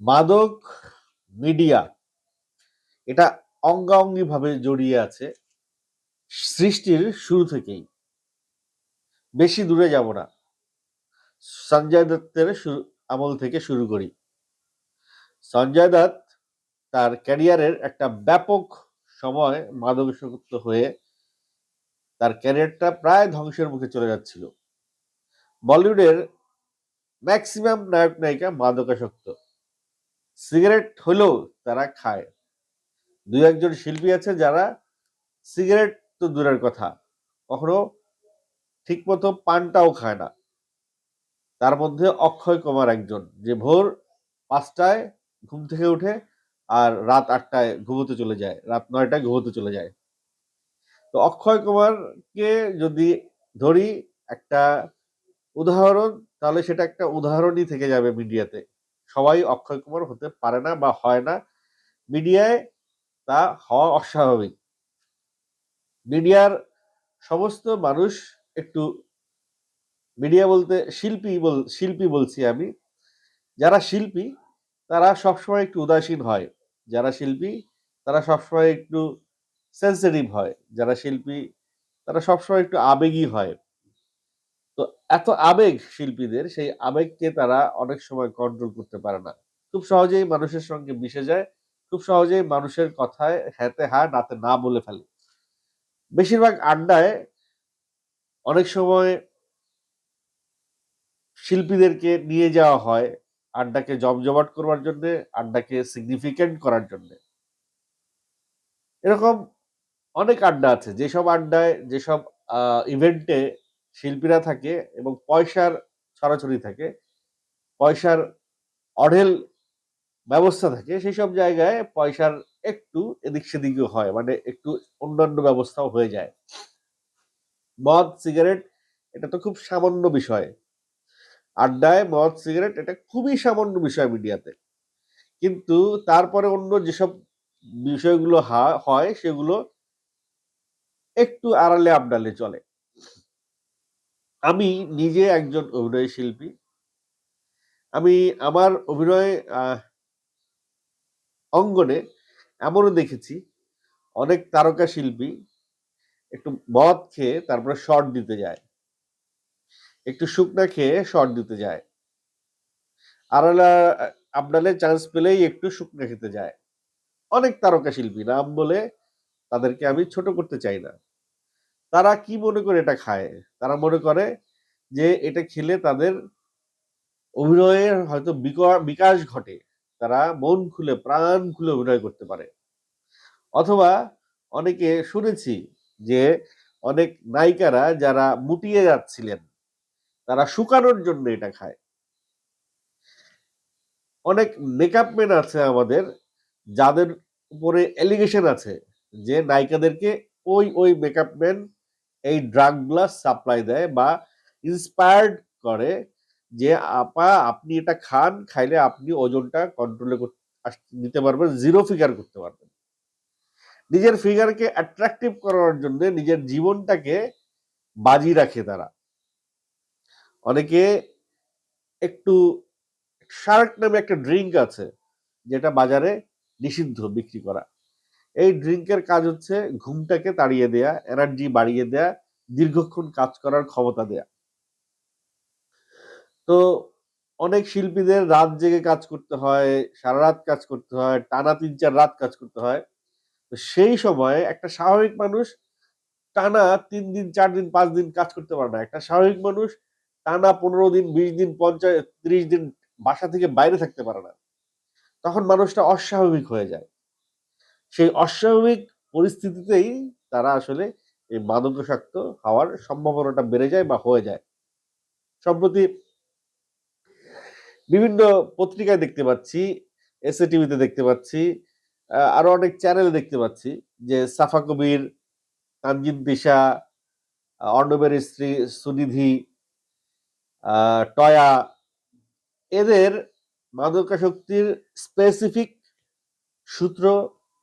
মাদক মিডিয়া, এটা অঙ্গাঙ্গিভাবে জড়িয়ে আছে সৃষ্টির শুরু থেকেই। বেশি দূরে যাব না। সঞ্জয় দত্তের আমল থেকে শুরু করি। সঞ্জয় দত্ত তার ক্যারিয়ারের একটা ব্যাপক সময় মাদকাসক্ত হয়ে তার ক্যারিয়ারটা প্রায় ধ্বংসের মুখে চলে যাচ্ছিল। বলিউডের ম্যাক্সিমাম নায়ক নায়িকা মাদকাসক্ত। সিগারেট হলেও তারা খায়। দু একজন শিল্পী আছে যারা সিগারেট তো দূরের কথা, কখনো ঠিকমতো পানটাও খায় না। তার মধ্যে অক্ষয় কুমার একজন, যে ভোর পাঁচটায় ঘুম থেকে উঠে আর রাত আটটায় ঘুমোতে চলে যায়, রাত নয়টায় ঘুমোতে চলে যায়। তো অক্ষয় কুমারকে যদি ধরি একটা উদাহরণ, তাহলে সেটা একটা উদাহরণই থেকে যাবে মিডিয়াতে। সবাই অক্ষয় কুমার হতে পারে না বা হয় না, মিডিয়ায় তা হওয়া অস্বাভাবিক। মিডিয়ার সমস্ত মানুষ একটু মিডিয়া বলতে শিল্পী বল, শিল্পী বলছি আমি। যারা শিল্পী, তারা সবসময় একটু উদাসীন হয়। যারা শিল্পী, তারা সবসময় একটু সেন্সিটিভ হয়। যারা শিল্পী, তারা সবসময় একটু আবেগী হয়। তো এত আবেগ শিল্পীদের, সেই আবেগকে তারা অনেক সময় কন্ট্রোল করতে পারে না। খুব সহজেই মানুষের সঙ্গে মিশে যায়, খুব সহজেই মানুষের কথায় হ্যাতে হ্যাঁ নাতে না বলে ফেলে। বেশিরভাগ আড্ডায় অনেক সময় শিল্পীদেরকে নিয়ে যাওয়া হয় আড্ডাকে জমজমাট করবার জন্য, আড্ডাকে সিগনিফিকেন্ট করার জন্য। এরকম অনেক আড্ডা আছে, যেসব আড্ডায়, যেসব ইভেন্টে শিল্পীরা থাকে এবং পয়সার ছড়াছড়ি থাকে। পয়সার অঢেল ব্যবস্থা থাকে সেই সব জায়গায় পয়সার একটু এদিক সেদিকও হয় মানে একটু অন্যান্য ব্যবস্থাও হয়ে যায়। মদ, সিগারেট, এটা তো খুব সামান্য বিষয়। আড্ডায় মদ, সিগারেট, এটা খুবই সামান্য বিষয় মিডিয়াতে। কিন্তু তারপরে অন্য যেসব বিষয়গুলো হয়, সেগুলো একটু আড়ালে আবডালে চলে। আমি নিজে একজন অভিনয় শিল্পী। আমি আমার অভিনয় আহ, অঙ্গনে এমনও দেখেছি অনেক তারকা শিল্পী একটু মদ খেয়ে তারপরে শর্ট দিতে যায় একটু শুকনা খেয়ে শর্ট দিতে যায়। আড়ালা আবডালে চান্স পেলেই একটু শুকনা খেতে যায়। অনেক তারকা শিল্পী নাম বলে তাদেরকে আমি ছোট করতে চাই না। তারা কি মনে করে এটা খায়? তারা মনে করে যে এটা খেলে তাদের অভিনয়ের হয়তো বিকা- বিকাশ ঘটে। তারা মন খুলে, প্রাণ খুলে অভিনয় করতে পারে। অথবা অনেকে শুনেছি যে অনেক নায়িকারা যারা মুটিয়ে যাচ্ছিলেন, তারা শুকানোর জন্য এটা খায়। অনেক মেকআপ ম্যান আছে আমাদের, যাদের উপরে এলিগেশন আছে যে নায়িকাদেরকে ওই ওই মেকআপ ম্যান এই ড্রাগগুলা সাপ্লাই দেয় বা ইন্সপায়ার্ড করে যে, আপা, আপনি এটা খান, খাইলে আপনি ওজনটা কন্ট্রোলে নিতে পারবেন জিরো ফিগার করতে পারবেন। নিজের ফিগারকে অ্যাট্রাকটিভ করার জন্য নিজের জীবনটাকে বাজি রাখে তারা। অনেকে একটু শার্ক নামে একটা ড্রিঙ্ক আছে, যেটা বাজারে নিষিদ্ধ বিক্রি করা। এই ড্রিঙ্কের কাজ হচ্ছে ঘুমটাকে তাড়িয়ে দেয়া, এনার্জি বাড়িয়ে দেয়া, দীর্ঘক্ষণ কাজ করার ক্ষমতা দেয়া। তো অনেক শিল্পীদের রাত জেগে কাজ করতে হয়, সারা রাত কাজ করতে হয়, টানা তিন চার রাত কাজ করতে হয়। তো সেই সময় একটা স্বাভাবিক মানুষ টানা তিন দিন, চার দিন, পাঁচ দিন কাজ করতে পারে না। একটা স্বাভাবিক মানুষ টানা পনেরো দিন, বিশ দিন, পঞ্চাশ, ত্রিশ দিন বাসা থেকে বাইরে থাকতে পারে না। তখন মানুষটা অস্বাভাবিক হয়ে যায়। সেই অস্বাভাবিক পরিস্থিতিতেই তারা আসলে এই মাদকাসক্ত হওয়ার সম্ভাবনাটা বেড়ে যায় বা হয়ে যায়। সম্প্রতি বিভিন্ন পত্রিকায় দেখতে পাচ্ছি এসএ টিভিতে দেখতে পাচ্ছি আরও অনেক চ্যানেল দেখতে পাচ্ছি যে সাফা কবির তানজিন দিশা অর্ণবের স্ত্রী সুনিধি টয়া, এদের মাদকাসক্তির স্পেসিফিক সূত্র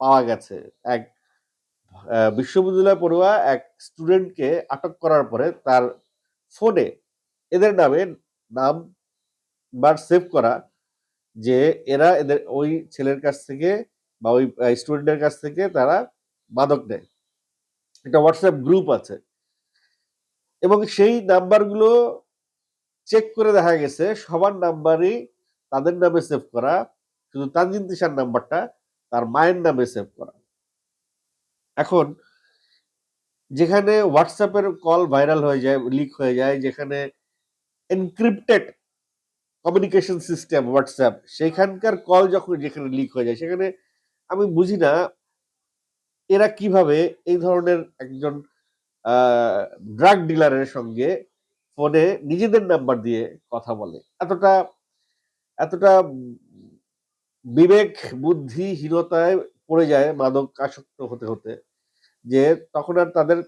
পাওয়া গেছে। এক বিশ্ববিদ্যালয় পড়ুয়া এক স্টুডেন্টকে আটক করার পরে তার ফোনে এদের নামে নাম বার সেভ করা যে এরা এদের ওই ছেলের কাছ থেকে বা ওই স্টুডেন্টের কাছ থেকে তারা মাদক নেয়। একটা হোয়াটসঅ্যাপ গ্রুপ আছে। এবং সেই নাম্বারগুলো চেক করে দেখা গেছে সবার নাম্বারই তাদের নামে সেভ করা। শুধু তানজিন তিশার নাম্বারটা তার মায়ের নামে সেভ করা। এখন, যেখানে হোয়াটসঅ্যাপের কল ভাইরাল হয়ে যায় লিক হয়ে যায়, যেখানে এনক্রিপ্টেড কমিউনিকেশন সিস্টেম হোয়াটসঅ্যাপ সেখানকার কল যখন যেখানে লিক হয়ে যায়, সেখানে আমি বুঝি না এরা কীভাবে এই ধরনের একজন ড্রাগ ডিলারের সঙ্গে ফোনে নিজেদের নাম্বার দিয়ে কথা বলে। এতটা এতটা বিবেক বুদ্ধিহীনতায় পড়ে যায় মাদক আসক্ত হতে হতে, যে তখন আর তাদের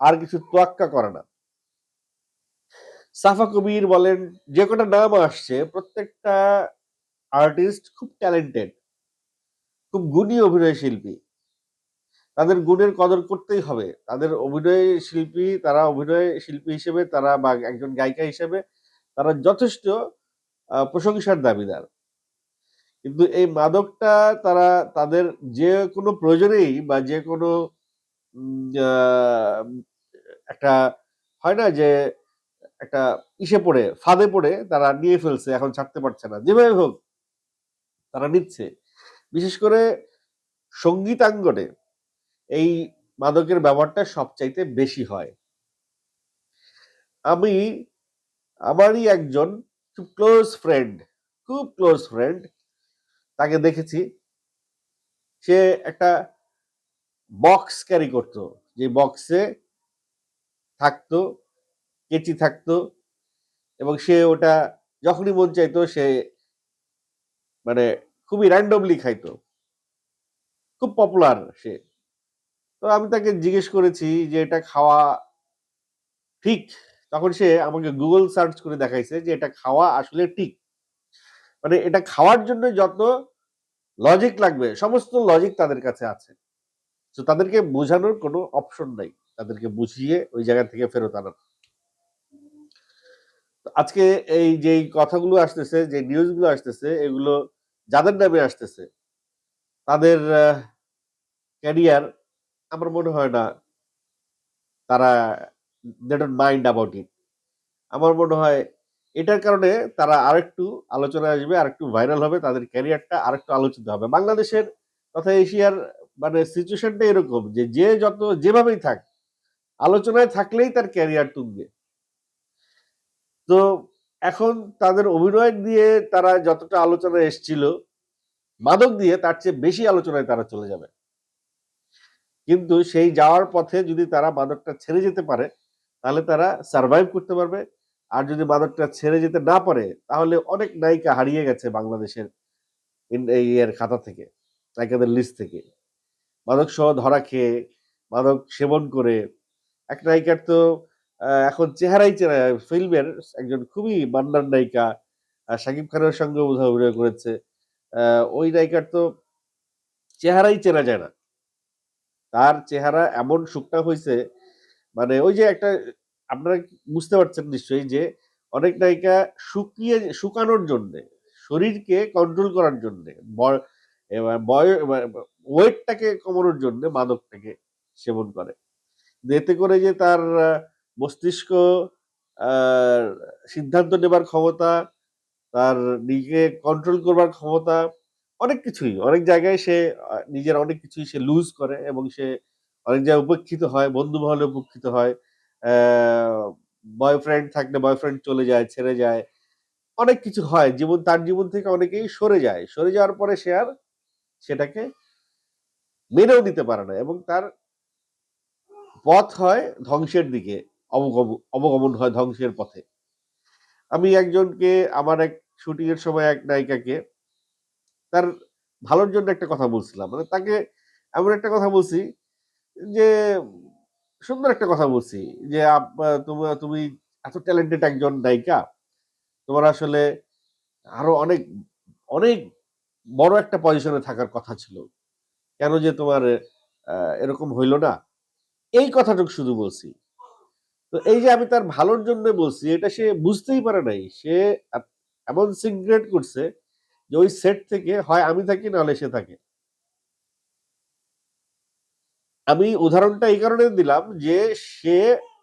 আর কিছু তোয়াক্কা করে না। সাফা কবির বলেন, যে কটা নাম আসছে, প্রত্যেকটা আর্টিস্ট খুব ট্যালেন্টেড খুব গুণী অভিনয় শিল্পী। তাদের গুণের কদর করতেই হবে। তাদের অভিনয় শিল্পী, তারা অভিনয় শিল্পী হিসেবে, তারা বা একজন গায়িকা হিসেবে, তারা যথেষ্ট প্রশংসার দাবিদার। কিন্তু এই মাদকটা তারা তাদের যে কোনো প্রয়োজনেই বা যে কোনো একটা হয় না যে একটা ইসে পড়ে, ফাঁদে পড়ে তারা নিয়ে ফেলছে, এখন ছাড়তে পারছে না। যেভাবে হোক, তারা নিচ্ছে। বিশেষ করে সঙ্গীতাঙ্গনে এই মাদকের ব্যবহারটা সবচাইতে বেশি হয়। আমি, আমারই একজন খুব ক্লোজ ফ্রেন্ড খুব ক্লোজ ফ্রেন্ড তাকে দেখেছি। সে একটা বক্স ক্যারি করত। যে বক্সে থাকতো, কেচি থাকতো এবং সে ওটা যখনই মন চাইতো সে মানে খুবই র্যান্ডমলি খাইতো। খুব পপুলার সে। তো আমি তাকে জিজ্ঞেস করেছি যে এটা খাওয়া ঠিক? তখন সে আমাকে গুগল সার্চ করে দেখাইছে যে এটা খাওয়া আসলে ঠিক। মানে এটা খাওয়ার জন্য যত লজিক লাগবে, সমস্ত লজিক তাদের কাছে আছে। তো তাদেরকে বোঝানোর কোনো অপশন নাই। তাদেরকে বুঝিয়ে ওই জায়গা থেকে ফেরত আনার আজকে এই যে কথাগুলো আসতেছে, যে নিউজগুলো আসতেছে, এগুলো যাদের নামে আসতেছে, তাদের ক্যারিয়ার আমার মনে হয় না তারা they don't mind about it আমার মনে হয় এটার কারণে তারা আরেকটু আলোচনায় আসবে, আরেকটু ভাইরাল হবে, তাদের ক্যারিয়ারটা আরেকটু আলোচিত হবে। বাংলাদেশের তথা এশিয়ার মানে সিচুয়েশনটা এরকম যে যে যত যেভাবেই থাক, আলোচনায় থাকলেই তার ক্যারিয়ার তুলবে তো এখন তাদের অভিনয় দিয়ে তারা যতটা আলোচনায় এসছিল, মাদক দিয়ে তার চেয়ে বেশি আলোচনায় তারা চলে যাবে। কিন্তু সেই যাওয়ার পথে যদি তারা মাদকটা ছেড়ে যেতে পারে, তাহলে তারা সার্ভাইভ করতে পারবে। আর যদি মাদকটা ছেড়ে যেতে না পারে, তাহলে অনেক নায়িকা হারিয়ে গেছে বাংলাদেশের ইয়ের খাতা থেকে, নায়িকাদের লিস্ট থেকে। মাদক সহ ধরা খেয়ে মাদক সেবন করে, এক নায়িকার তো এখন চেহারাই চেনা, ফিল্মের একজন খুবই মান্নার নায়িকা শাকিব খানের সঙ্গে বোধহয় অভিনয় করেছে। ওই নায়িকার তো চেহারাই চেনা যায় না। তার চেহারা এমন শুকনা হয়েছে মানে ওই যে একটা আপনারা বুঝতে পারছেন নিশ্চয়ই যে অনেক নায়িকা শুকিয়ে, শুকানোর জন্যে, শরীরকে কন্ট্রোল করার জন্যে ওয়েটটাকে কমানোর জন্য মাদকটাকে সেবন করে। এতে করে যে তার মস্তিষ্ক সিদ্ধান্ত নেবার ক্ষমতা, তার নিজেকে কন্ট্রোল করবার ক্ষমতা, অনেক কিছুই, অনেক জায়গায় সে নিজের অনেক কিছুই সে লুজ করে এবং সে অনেক জায়গায় উপেক্ষিত হয় বন্ধু মহলে উপেক্ষিত হয়। বয়ফ্রেন্ড থাকলে বয়ফ্রেন্ড চলে যায়, ছেড়ে যায়। অনেক কিছু হয়। জীবন, তার জীবন থেকে অনেকেই সরে যায়। সরে যাওয়ার পরে সে আর সেটাকে মেনেও নিতে পারে না এবং তার পথ হয় ধ্বংসের দিকে, অবগম, অবগমন হয় ধ্বংসের পথে। আমি একজনকে, আমার এক শুটিং এর সময় এক নায়িকাকে, তার ভালোর জন্য একটা কথা বলছিলাম। মানে তাকে এমন একটা কথা বলছি যে সুন্দর একটা কথা বলছি যে তুমি এত ট্যালেন্টেড একজন নায়িকা। তোমার আসলে আরও অনেক অনেক বড় একটা পজিশনে থাকার কথা ছিল। কেন যে তোমার এরকম হইল না? এই কথাটুকু শুধু বলছি। তো এই যে আমি তার ভালোর জন্য বলছি, এটা সে বুঝতেই পারে নাই। সে এমন সিগ্রেট করছে যে ওই সেট থেকে হয় আমি থাকি নাহলে সে থাকে। আমি উদাহরণটা এই কারণে দিলাম যে সে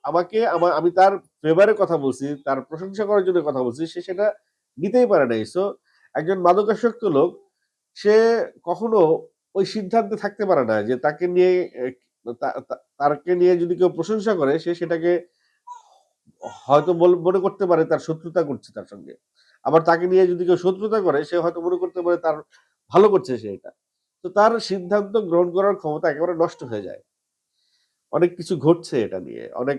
আমাকে আমার আমি তার ফেভারে কথা বলছি তার প্রশংসা করার জন্য কথা বলছি সে সেটা নিতেই পারে নাই। সো একজন মাদকাসক্ত লোক সে কখনো ওই সিদ্ধান্তে থাকতে পারে না যে তাকে নিয়ে আহ, তা- তা- তাকে নিয়ে যদি কেউ প্রশংসা করে সে সেটাকে হয়তো মনে করতে পারে তার শত্রুতা করছে তার সঙ্গে। আবার তাকে নিয়ে যদি কেউ শত্রুতা করে সে হয়তো মনে করতে পারে তার ভালো করছে সে এটা। তো তার সিদ্ধান্ত গ্রহণ করার ক্ষমতা একেবারে নষ্ট হয়ে যায়। অনেক কিছু ঘটছে এটা নিয়ে। অনেক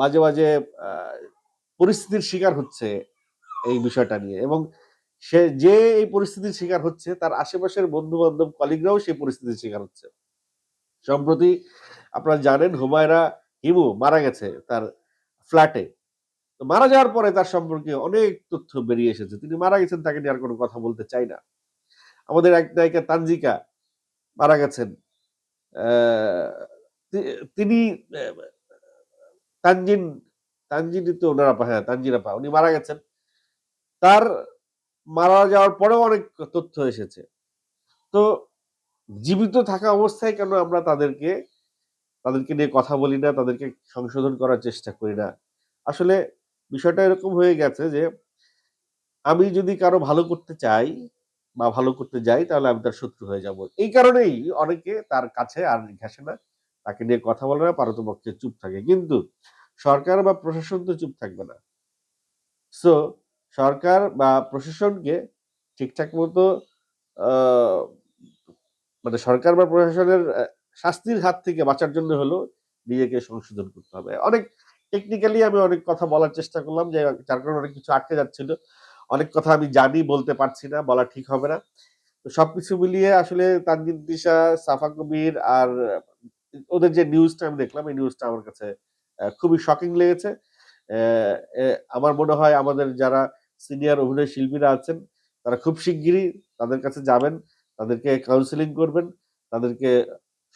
বাজে বাজে পরিস্থিতির শিকার হচ্ছে এই বিষয়টা নিয়ে এবং সে যে এই পরিস্থিতির শিকার হচ্ছে, তার আশেপাশের বন্ধু বান্ধব কলিগরাও সেই পরিস্থিতির শিকার হচ্ছে। সম্প্রতি আপনারা জানেন হুমায়রা হিমু মারা গেছে তার ফ্ল্যাটে তো মারা যাওয়ার পরে তার সম্পর্কে অনেক তথ্য বেরিয়ে এসেছে। তিনি মারা গেছেন, তাকে নিয়ে আর কোনো কথা বলতে চাই না। আমাদের এক নায়িকা তানজিকা মারা গেছেন। তিনি, তানজিন, তানজিনই তো ওনার আপা হ্যাঁ তানজিন আপা, উনি মারা গেছেন। তার মারা যাওয়ার পরেও অনেক তথ্য এসেছে। তো জীবিত থাকা অবস্থায় কেন আমরা তাদেরকে তাদেরকে নিয়ে কথা বলি না, তাদেরকে সংশোধন করার চেষ্টা করি না? আসলে বিষয়টা এরকম হয়ে গেছে যে, আমি যদি কারও ভালো করতে চাই বা ভালো করতে যাই, তাহলে আমি তার শত্রু হয়ে যাব। এই কারণেই অনেকে তার কাছে আর ঘেসে না। তাকে নিয়ে কথা বলে না, পারতপক্ষে চুপ থাকে। কিন্তু সরকার বা প্রশাসন তো চুপ থাকবে না। সো সরকার বা প্রশাসনকে ঠিকঠাক মতো মানে সরকার বা প্রশাসনের শাস্তির হাত থেকে বাঁচার জন্য হলো নিজেকে সংশোধন করতে হবে। অনেক টেকনিক্যালি আমি অনেক কথা বলার চেষ্টা করলাম যে যার কারণে অনেক কিছু আটকে যাচ্ছিল। অনেক কথা আমি জানি, বলতে পারছি না, বলা ঠিক হবে না। তো সবকিছু মিলিয়ে আসলে তানজিন দিশা সাফা কবির আর ওদের যে নিউজটা আমি দেখলাম, এই নিউজটা আমার কাছে খুবই শকিং লেগেছে। আমার মনে হয় আমাদের যারা সিনিয়র অভিনয় শিল্পীরা আছেন, তারা খুব শিগগিরই তাদের কাছে যাবেন, তাদেরকে কাউন্সিলিং করবেন, তাদেরকে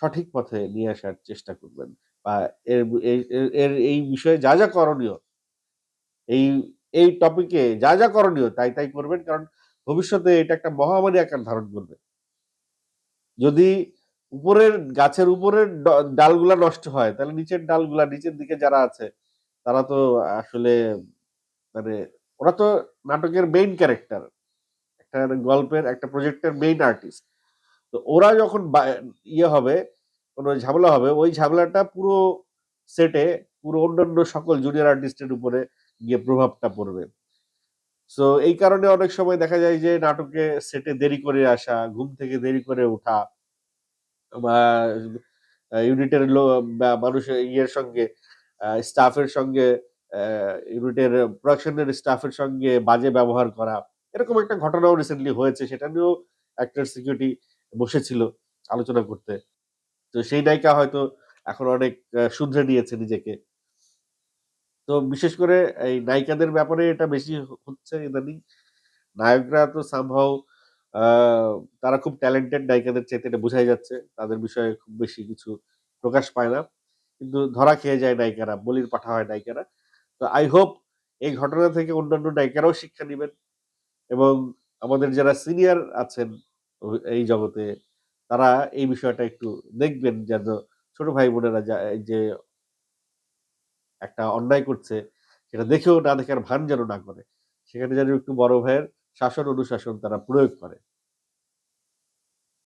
সঠিক পথে নিয়ে আসার চেষ্টা করবেন। বা এর- এর এই বিষয়ে যা যা করণীয়, এই এই টপিকে যা যা করণীয় তাই তাই করবেন। কারণ ভবিষ্যতে এটা একটা মহামারী আকার ধারণ করবে। যদি উপরের গাছের উপরের ডালগুলা নষ্ট হয়, তাহলে নিচের ডালগুলা, নিচের দিকে যারা আছে, তারা তো আসলে মানে ওরা তো নাটকের মেইন ক্যারেক্টার একটা গল্পের, একটা প্রজেক্টের মেইন আর্টিস্ট তো ওরা যখন ইয়ে হবে, কোনো ঝামেলা হবে, ওই ঝামেলাটা পুরো সেটে পুরো অন্যান্য সকল জুনিয়র আর্টিস্টের উপরে গিয়ে প্রভাবটা পড়বে। সো এই কারণে অনেক সময় দেখা যায় যে, নাটকে সেটে দেরি করে আসা, ঘুম থেকে দেরি করে ওঠা বা ইউনিটের মানুষের ইয়ের সঙ্গে স্টাফের সঙ্গে ইউনিটের প্রোডাকশনের স্টাফের সঙ্গে বাজে ব্যবহার করা, এরকম একটা ঘটনাও রিসেন্টলি হয়েছে, সেটা নিয়েও অ্যাক্টর সিকিউরিটি বসেছিল আলোচনা করতে। তো সেই নায়িকা হয়তো এখন অনেক শুধরে নিয়েছে নিজেকে। তো বিশেষ করে এই নায়িকাদের ব্যাপারে এটা বেশি হচ্ছে ইদানিং। নায়করা তো সামহাও তারা খুব ট্যালেন্টেড নায়িকাদের চাইতে এটা বোঝাই যাচ্ছে। তাদের বিষয়ে খুব বেশি কিছু প্রকাশ পায় না। কিন্তু ধরা খেয়ে যায় নায়িকারা, বলির পাঠা হয় নায়িকারা। তো আই হোপ এই ঘটনা থেকে অন্যান্য নায়িকারাও শিক্ষা নেবেন এবং আমাদের যারা সিনিয়র আছেন এই জগতে, তারা এই বিষয়টা একটু দেখবেন যেন ছোট ভাই বোনেরা যে একটা অন্যায় করছে, সেটা দেখেও না দেখার ভান যেন না করে। সেখানে যেন একটু বড় ভাইয়ের শাসন, অনুশাসন তারা প্রয়োগ করে।